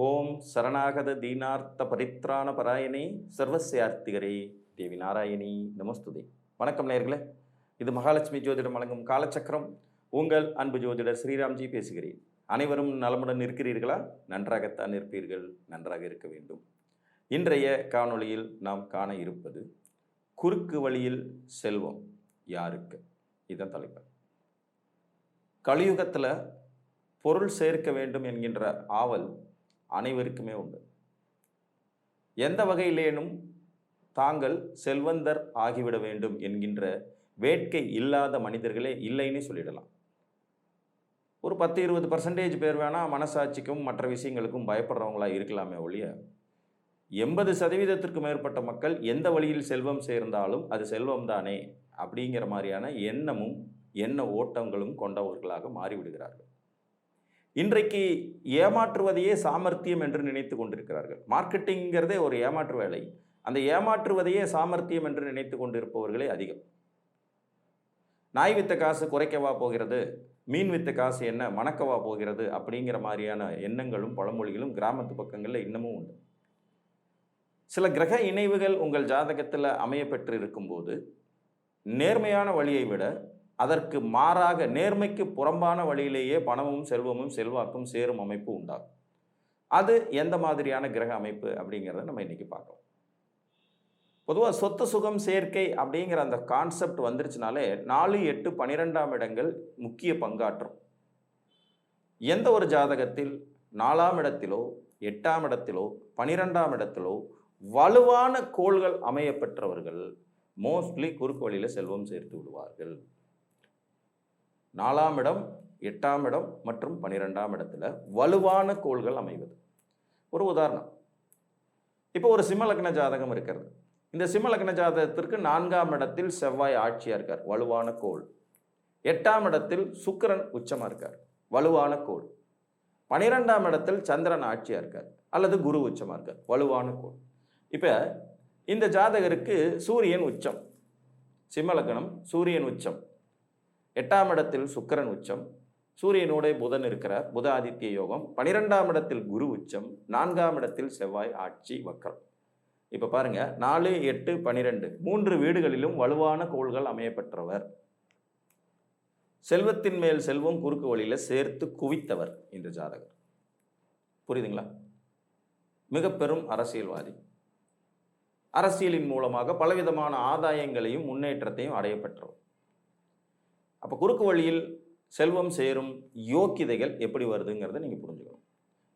ஓம் சரணாகத தீனார்த்த பரித்ராண பராயணே சர்வசியார்த்திகரே தேவி நாராயணி நமஸ்துதே. வணக்கம் நேர்களே இது மகாலட்சுமி ஜோதிடம் வழங்கும் காலச்சக்கரம். உங்கள் அன்பு ஜோதிடர் ஸ்ரீராம்ஜி பேசுகிறேன். அனைவரும் நலமுடன் இருக்கிறீர்களா? நன்றாகத்தான் இருப்பீர்கள். நன்றாக இருக்க வேண்டும். இன்றைய காணொளியில் நாம் காண இருப்பது குறுக்கு வழியில் செல்வம் யாருக்கு? இதுதான் தலைப்பு. கலியுகத்தில் பொருள் சேர்க்க வேண்டும் என்கின்ற ஆவல் அனைவருக்குமே உண்டு. எந்த வகையிலேனும் தாங்கள் செல்வந்தர் ஆகிவிட வேண்டும் என்கின்ற வேட்கை இல்லாத மனிதர்களே இல்லைன்னு சொல்லிடலாம். ஒரு பத்து இருபது பர்சன்டேஜ் பேர் வேணால் மனசாட்சிக்கும் மற்ற விஷயங்களுக்கும் பயப்படுறவங்களாக இருக்கலாமே ஒழிய எண்பது சதவீதத்திற்கு மேற்பட்ட மக்கள் எந்த வழியில் செல்வம் சேர்ந்தாலும் அது செல்வம் தானே அப்படிங்கிற மாதிரியான எண்ணமும் எண்ண ஓட்டங்களும் கொண்டவர்களாக மாறிவிடுகிறார்கள். இன்றைக்கு ஏமாற்றுவதையே சாமர்த்தியம் என்று நினைத்து கொண்டிருக்கிறார்கள். மார்க்கெட்டிங்கிறதே ஒரு ஏமாற்று வேலை. அந்த ஏமாற்றுவதையே சாமர்த்தியம் என்று நினைத்து கொண்டிருப்பவர்களே அதிகம். நாய் வித்த காசு குறைக்கவா போகிறது? மீன் வித்த காசு என்ன? மணக்கவா போகிறது? அப்படிங்கிற மாதிரியான எண்ணங்களும் பழமொழிகளும் கிராமத்து பக்கங்களில் இன்னமும் உண்டு. சில கிரக இணைவுகள் உங்கள் ஜாதகத்தில் அமைய பெற்று இருக்கும்போது நேர்மையான வழியை விட அதற்கு மாறாக நேர்மைக்கு புறம்பான வழியிலேயே பணமும் செல்வமும் செல்வாக்கும் சேரும் அமைப்பு உண்டாகும். அது எந்த மாதிரியான கிரக அமைப்பு அப்படிங்கிறத நம்ம இன்றைக்கி பார்க்கலாம் பொதுவாக சொத்து சுகம் சேர்க்கை அப்படிங்கிற அந்த கான்செப்ட் வந்துருச்சுனாலே நாலு எட்டு பன்னிரெண்டாம் இடங்கள் முக்கிய பங்காற்றும். எந்த ஒரு ஜாதகத்தில் நாலாம் இடத்திலோ எட்டாம் இடத்திலோ பனிரெண்டாம் இடத்திலோ வலுவான கோள்கள் அமைய பெற்றவர்கள் மோஸ்ட்லி குறுக்கு வழியில் செல்வம் சேர்த்து விடுவார்கள். நாலாம் இடம் எட்டாம் இடம் மற்றும் பனிரெண்டாம் இடத்துல வலுவான கோள்கள் அமைவது. ஒரு உதாரணம். இப்போ ஒரு சிம்மலக்ன ஜாதகம் இருக்கிறது. இந்த சிம்மலக்ன ஜாதகத்திற்கு நான்காம் இடத்தில் செவ்வாய் ஆட்சியாக இருக்கார் வலுவான கோள். எட்டாம் இடத்தில் சுக்கிரன் உச்சமாக இருக்கார் வலுவான கோள். பனிரெண்டாம் இடத்தில் சந்திரன் ஆட்சியாக இருக்கார் அல்லது குரு உச்சமாக இருக்கார் வலுவான கோள். இப்போ இந்த ஜாதகருக்கு சூரியன் உச்சம் சிம்மலக்கணம் சூரியன் உச்சம். எட்டாம் இடத்தில் சுக்கிரன் உச்சம் சூரியனோட புதன் இருக்கிறார் புத ஆதித்ய யோகம். பனிரெண்டாம் இடத்தில் குரு உச்சம் நான்காம் இடத்தில் செவ்வாய் ஆட்சி வக்கரம். இப்போ பாருங்க நாலு எட்டு பனிரெண்டு மூன்று வீடுகளிலும் வலுவான கோள்கள் அமையப்பெற்றவர். செல்வத்தின் மேல் செல்வம் குறுக்கு வழியில் சேர்த்து குவித்தவர் இந்த ஜாதகர். புரியுதுங்களா? மிக பெரும் அரசியல்வாதி. அரசியலின் மூலமாக பலவிதமான ஆதாயங்களையும் முன்னேற்றத்தையும் அடையப்பெற்றவர் அப்போ குறுக்கு வழியில் செல்வம் சேரும் யோக்கியதைகள் எப்படி வருதுங்கிறத நீங்கள் புரிஞ்சுக்கணும்.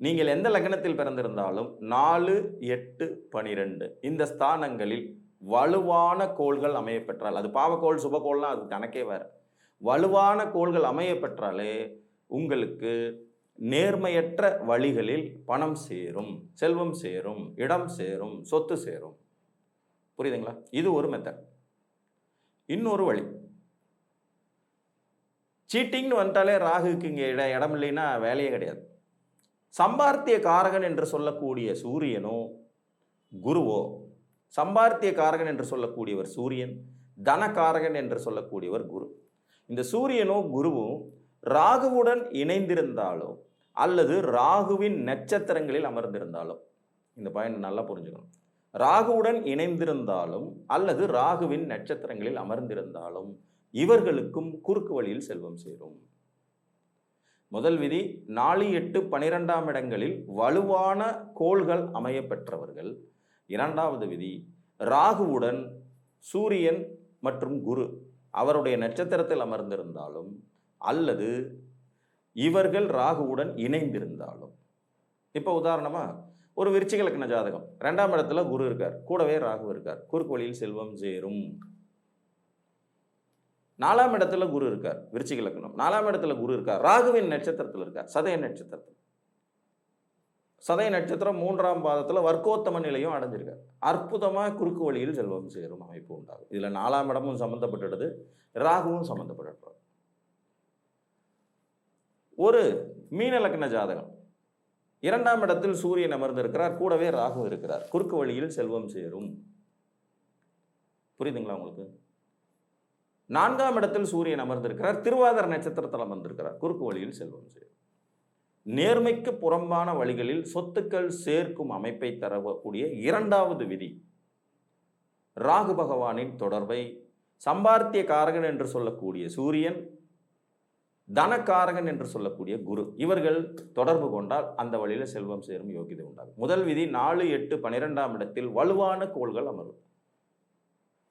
நீங்கள் எந்த லக்னத்தில் பிறந்திருந்தாலும் நாலு எட்டு பனிரெண்டு இந்த ஸ்தானங்களில் வலுவான கோள்கள் அமைய பெற்றால் அது பாவக்கோள் சுபக்கோள்லாம் அது கணக்கே வேறு. வலுவான கோள்கள் அமைய பெற்றாலே உங்களுக்கு நேர்மையற்ற வழிகளில் பணம் சேரும் செல்வம் சேரும் இடம் சேரும் சொத்து சேரும். புரியுதுங்களா? இது ஒரு மெத்தட் இன்னொரு வழி. சீட்டிங்னு வந்துட்டாலே ராகுக்கு இங்கே இட இடம் இல்லைன்னா வேலையே கிடையாது. சம்பார்த்திய காரகன் என்று சொல்லக்கூடிய சூரியனோ குருவோ சம்பார்த்திய காரகன் என்று சொல்லக்கூடியவர் சூரியன் தனகாரகன் என்று சொல்லக்கூடியவர் குரு. இந்த சூரியனோ குருவும் ராகுவுடன் இணைந்திருந்தாலோ அல்லது ராகுவின் நட்சத்திரங்களில் அமர்ந்திருந்தாலோ இந்த பயன் நல்லா புரிஞ்சுக்கணும். ராகுவுடன் இணைந்திருந்தாலும் அல்லது ராகுவின் நட்சத்திரங்களில் அமர்ந்திருந்தாலும் இவர்களுக்கும் குறுக்கு வழியில் செல்வம் சேரும். முதல் விதி நாலு எட்டு பனிரெண்டாம் இடங்களில் வலுவான கோள்கள் அமைய பெற்றவர்கள் இரண்டாவது விதி ராகுவுடன் சூரியன் மற்றும் குரு அவருடைய நட்சத்திரத்தில் அமர்ந்திருந்தாலும் அல்லது இவர்கள் ராகுவுடன் இணைந்திருந்தாலும். இப்போ உதாரணமா ஒரு விருச்சிக லக்ன ஜாதகம். ரெண்டாம் இடத்துல குரு இருக்கார் கூடவே ராகு இருக்கார். குறுக்கு வழியில் செல்வம் சேரும். நாலாம் இடத்துல குரு இருக்கார் விருச்சிக லக்னம். நாலாம் இடத்துல குரு இருக்கார் ராகுவின் நட்சத்திரத்தில் இருக்கார் சதய நட்சத்திரத்தில். சதய நட்சத்திரம் மூன்றாம் பாதத்தில் வர்க்கோத்தம நிலையும் அடைஞ்சிருக்கார். அற்புதமாக குறுக்கு வழியில் செல்வம் சேரும் அமைப்பு உண்டாகும். இதில் நாலாம் இடமும் சம்மந்தப்பட்டுடுது ராகுவும் சம்மந்தப்பட்டு ஒரு மீன லக்ன ஜாதகம். இரண்டாம் இடத்தில் சூரியன் அமர்ந்திருக்கிறார் கூடவே ராகு இருக்கிறார். குறுக்கு வழியில் செல்வம் சேரும். புரியுதுங்களா உங்களுக்கு? நான்காம் இடத்தில் சூரியன் அமர்ந்திருக்கிறார் திருவாதிர நட்சத்திரத்தில் அமர்ந்திருக்கிறார். குறுக்கு வழியில் செல்வம் சேரும் நேர்மைக்கு புறம்பான வழிகளில் சொத்துக்கள் சேர்க்கும் அமைப்பை தரக்கூடிய இரண்டாவது விதி. ராகு பகவானின் தொடர்பை சம்பார்த்திய காரகன் என்று சொல்லக்கூடிய சூரியன் தனக்காரகன் என்று சொல்லக்கூடிய குரு இவர்கள் தொடர்பு கொண்டால் அந்த வழியில் செல்வம் சேரும் யோகிதை உண்டாகும். முதல் விதி நாலு எட்டு பனிரெண்டாம் இடத்தில் வலுவான கோள்கள் அமரும்.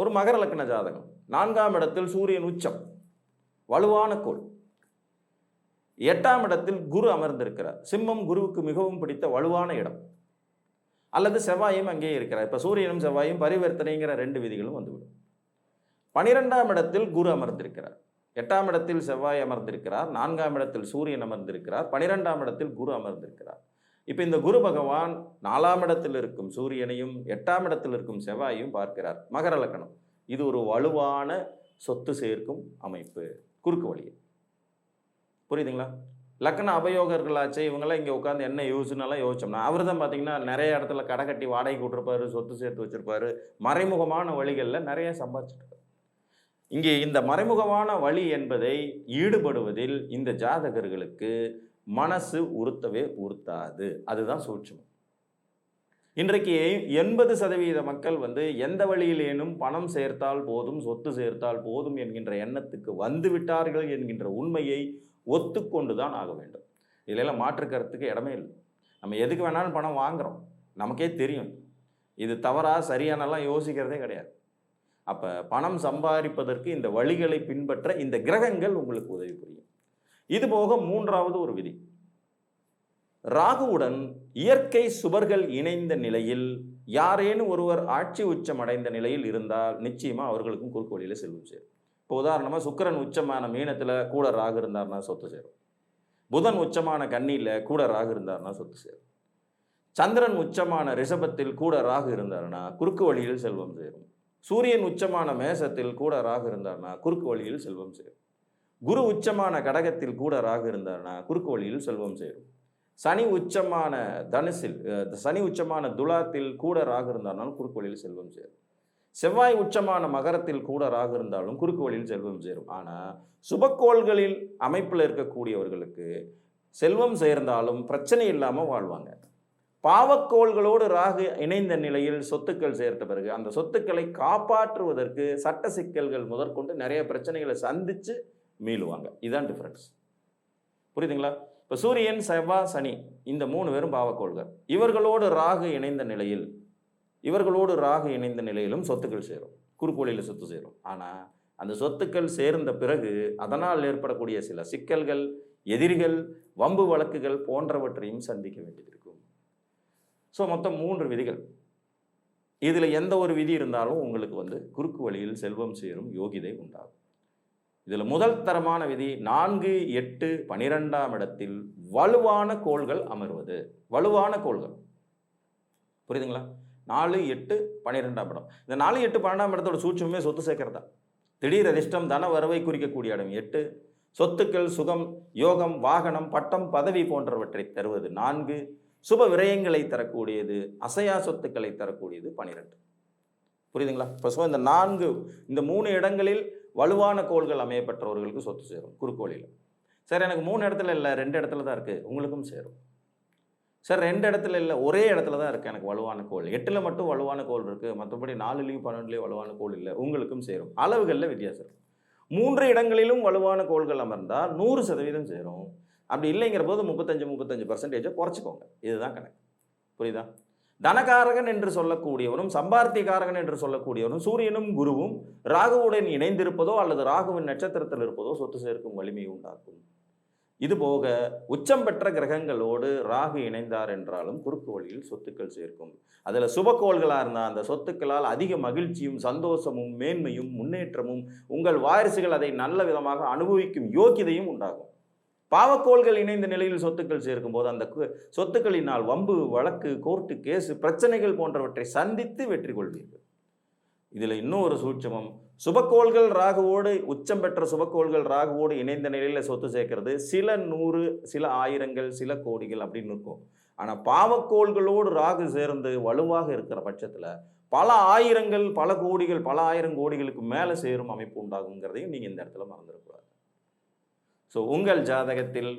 ஒரு மகர லக்ன ஜாதகம். நான்காம் இடத்தில் சூரியன் உச்சம். வலுவான கோள். எட்டாம் இடத்தில் குரு அமர்ந்திருக்கிறார். சிம்மம் குருவுக்கு மிகவும் பிடித்த வலுவான இடம். அல்லது செவ்வாயும் அங்கேயே இருக்கிறார். இப்போ சூரியனும் செவ்வாயும் பரிவர்த்தனைங்கிற ரெண்டு விதிகளும் வந்துவிடும். பனிரெண்டாம் இடத்தில் குரு அமர்ந்திருக்கிறார். எட்டாம் இடத்தில் செவ்வாய் அமர்ந்திருக்கிறார். நான்காம் இடத்தில் சூரியன் அமர்ந்திருக்கிறார். பனிரெண்டாம் இடத்தில் குரு அமர்ந்திருக்கிறார். இப்போ இந்த குரு பகவான் நாலாம் இடத்தில் இருக்கும் சூரியனையும் எட்டாம் இடத்தில் இருக்கும் செவ்வாயும் பார்க்கிறார். மகர லக்கணம். இது ஒரு வலுவான சொத்து சேர்க்கும் அமைப்பு. குறுக்கு வழியை புரியுதுங்களா? லக்கண அபயோகர்களாச்சே இவங்கெல்லாம் இங்கே உட்காந்து என்ன யோசிச்சுனாலாம் யோசிச்சோம்னா அவர் தான் பார்த்தீங்கன்னா நிறைய இடத்துல கடை கட்டி வாடகை விட்டுருப்பாரு சொத்து சேர்த்து வச்சுருப்பாரு. மறைமுகமான வழிகளில் நிறைய சம்பாதிச்சிட்டு இங்கே இந்த மறைமுகமான வழி என்பதை ஈடுபடுவதில் இந்த ஜாதகர்களுக்கு மனசு உறுத்தவே உறுத்தாது. அதுதான் சூட்சமம். இன்றைக்கு எண்பது சதவீத மக்கள் வந்து எந்த வழியிலேனும் பணம் சேர்த்தால் போதும் சொத்து சேர்த்தால் போதும் என்கின்ற எண்ணத்துக்கு வந்து விட்டார்கள் என்கின்ற உண்மையை ஒத்துக்கொண்டு தான் ஆக வேண்டும். இதிலெல்லாம் மாற்று கருத்துக்கு இடமே இல்லை. நம்ம எதுக்கு வேணாலும் பணம் வாங்குறோம். நமக்கே தெரியும். இது தவறா சரியானலாம் யோசிக்கிறதே கிடையாது. அப்போ பணம் சம்பாதிப்பதற்கு இந்த வழிகளை பின்பற்ற இந்த கிரகங்கள் உங்களுக்கு உதவி புரியும். இது போக மூன்றாவது ஒரு விதி. ராகுவுடன் இயற்கை சுபர்கள் இணைந்த நிலையில் யாரேனும் ஒருவர் ஆட்சி உச்சம் அடைந்த நிலையில் இருந்தால் நிச்சயமா அவர்களுக்கும் குறுக்கு வழியில செல்வம் சேரும். இப்போ உதாரணமாக சுக்கிரன் உச்சமான மீனத்தில் கூட ராகு இருந்தார்னா சொத்து சேரும். புதன் உச்சமான கண்ணியில் கூட ராகு இருந்தார்னா சொத்து சேரும். சந்திரன் உச்சமான ரிஷபத்தில் கூட ராகு இருந்தார்னா குறுக்கு வழியில் செல்வம் சேரும். சூரியன் உச்சமான மேசத்தில் கூட ராகு இருந்தார்னா குறுக்கு வழியில் செல்வம் சேரும். குரு உச்சமான கடகத்தில் கூட ராகு இருந்தார்னா குறுக்கு வழியில் செல்வம் சேரும் சனி உச்சமான தனுசில் சனி உச்சமான துலாத்தில் கூட ராகு இருந்தாலும் குறுக்கு வழியில் செல்வம் சேரும் செவ்வாய் உச்சமான மகரத்தில் கூட ராகு இருந்தாலும் குறுக்கு வழியில் செல்வம் சேரும் ஆனால் சுபக்கோள்களில் அமைப்பில் இருக்கக்கூடியவர்களுக்கு செல்வம் சேர்ந்தாலும் பிரச்சனை இல்லாமல் வாழ்வாங்க. பாவக்கோள்களோடு ராகு இணைந்த நிலையில் சொத்துக்கள் சேர்த்த பிறகு அந்த சொத்துக்களை காப்பாற்றுவதற்கு சட்ட சிக்கல்கள் முதற்கொண்டு நிறைய பிரச்சனைகளை சந்தித்து மீளுவாங்க. இதுதான் டிஃப்ரென்ஸ் புரியுதுங்களா? இப்போ சூரியன் செவ்வாய் சனி இந்த மூணு பேரும் பாவக்கோள்கள். இவர்களோடு ராகு இணைந்த நிலையில் இவர்களோடு ராகு இணைந்த நிலையிலும் சொத்துக்கள் சேரும். குறுக்கோளில் சொத்து சேரும். ஆனால் அந்த சொத்துக்கள் சேர்ந்த பிறகு அதனால் ஏற்படக்கூடிய சில சிக்கல்கள் எதிரிகள் வம்பு வழக்குகள் போன்றவற்றையும் சந்திக்க வேண்டியது இருக்கும். ஸோ மொத்தம் மூன்று விதிகள். இதில் எந்த ஒரு விதி இருந்தாலும் உங்களுக்கு வந்து குறுக்கு வழியில் செல்வம் சேரும் யோகிதை உண்டாகும். இதில் முதல் தரமான விதி நான்கு எட்டு பனிரெண்டாம் இடத்தில் வலுவான கோள்கள் அமர்வது. வலுவான கோள்கள். புரியுதுங்களா? நாலு எட்டு பன்னிரெண்டாம் இடம். இந்த நாலு எட்டு பன்னெண்டாம் இடத்தோட சூட்சமே சொத்து சேர்க்கறதா? திடீர் அதிர்ஷ்டம் தன வரவை குறிக்கக்கூடிய இடம் எட்டு. சொத்துக்கள் சுகம் யோகம் வாகனம் பட்டம் பதவி போன்றவற்றை தருவது நான்கு. சுப விரயங்களை தரக்கூடியது அசையா சொத்துக்களை தரக்கூடியது பனிரெண்டு. புரியுதுங்களா? இப்போ ஸோ இந்த நான்கு இந்த மூணு இடங்களில் வலுவான கோள்கள் அமையப்பட்டவர்களுக்கு சொத்து சேரும் குறுக்கோளில். சார் எனக்கு மூணு இடத்துல இல்லை ரெண்டு இடத்துல தான் இருக்குது உங்களுக்கும் சேரும். சார் ரெண்டு இடத்துல இல்லை ஒரே இடத்துல தான் இருக்குது எனக்கு வலுவான கோள். எட்டில் மட்டும் வலுவான கோள் இருக்குது மற்றபடி நாலுலேயும் பன்னெண்டுலேயும் வலுவான கோள் இல்லை உங்களுக்கும் சேரும். அளவுகளில் வித்தியாசம் இருக்கும் மூன்று இடங்களிலும் வலுவான கோள்கள் அமர்ந்தால் நூறு சதவீதம் சேரும். அப்படி இல்லைங்கிற போது முப்பத்தஞ்சு முப்பத்தஞ்சு பர்சன்டேஜை குறைச்சிக்கோங்க. இதுதான் கணக்கு. புரியுதா? தனகாரகன் என்று சொல்லக்கூடியவனும் சம்பார்த்திகாரகன் என்று சொல்லக்கூடியவனும் சூரியனும் குருவும் ராகுவுடன் இணைந்திருப்பதோ அல்லது ராகுவின் நட்சத்திரத்தில் இருப்பதோ சொத்து சேர்க்கும் வலிமை உண்டாக்கும். இதுபோக உச்சம் பெற்ற கிரகங்களோடு ராகு இணைந்தார் என்றாலும் குறுக்கு வழியில் சொத்துக்கள் சேர்க்கும். அதில் சுபக்கோள்களாக இருந்தால் அந்த சொத்துக்களால் அதிக மகிழ்ச்சியும் சந்தோஷமும் மேன்மையும் முன்னேற்றமும் உங்கள் வாரிசுகள் அதை நல்ல விதமாக அனுபவிக்கும் யோக்கியதையும் உண்டாகும். பாவக்கோள்கள் இணைந்த நிலையில் சொத்துக்கள் சேர்க்கும் போது அந்த சொத்துக்களினால் வம்பு வழக்கு கோர்ட்டு கேஸு பிரச்சனைகள் போன்றவற்றை சந்தித்து வெற்றி கொள்வீர்கள். இதில் இன்னும் ஒரு சூட்சமம் சுபக்கோள்கள் ராகுவோடு உச்சம் பெற்ற சுபக்கோள்கள் ராகுவோடு இணைந்த நிலையில் சொத்து சேர்க்கிறது. சில நூறு சில ஆயிரங்கள் சில கோடிகள் அப்படின்னு இருக்கும். ஆனால் பாவக்கோள்களோடு ராகு சேர்ந்து வலுவாக இருக்கிற பட்சத்தில் பல ஆயிரங்கள் பல கோடிகள் பல ஆயிரம் கோடிகளுக்கு மேலே சேரும் அமைப்பு உண்டாகுங்கிறதையும் நீங்கள் இந்த இடத்துல மறந்துடக்கூடாது. ஸோ உங்கள் ஜாதகத்தில்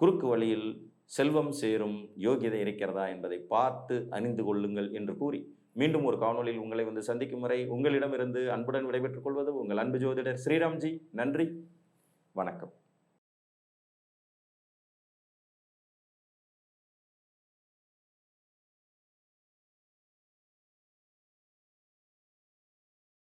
குறுக்கு வழியில் செல்வம் சேரும் யோகியதை இருக்கிறதா என்பதை பார்த்து அணிந்து கொள்ளுங்கள் என்று கூறி மீண்டும் ஒரு காணொளியில் உங்களை வந்து சந்திக்கும் வரை உங்களிடமிருந்து அன்புடன் விடைபெற்றுக் கொள்வது உங்கள் அன்பு ஜோதிடர் ஸ்ரீராம்ஜி. நன்றி. வணக்கம்.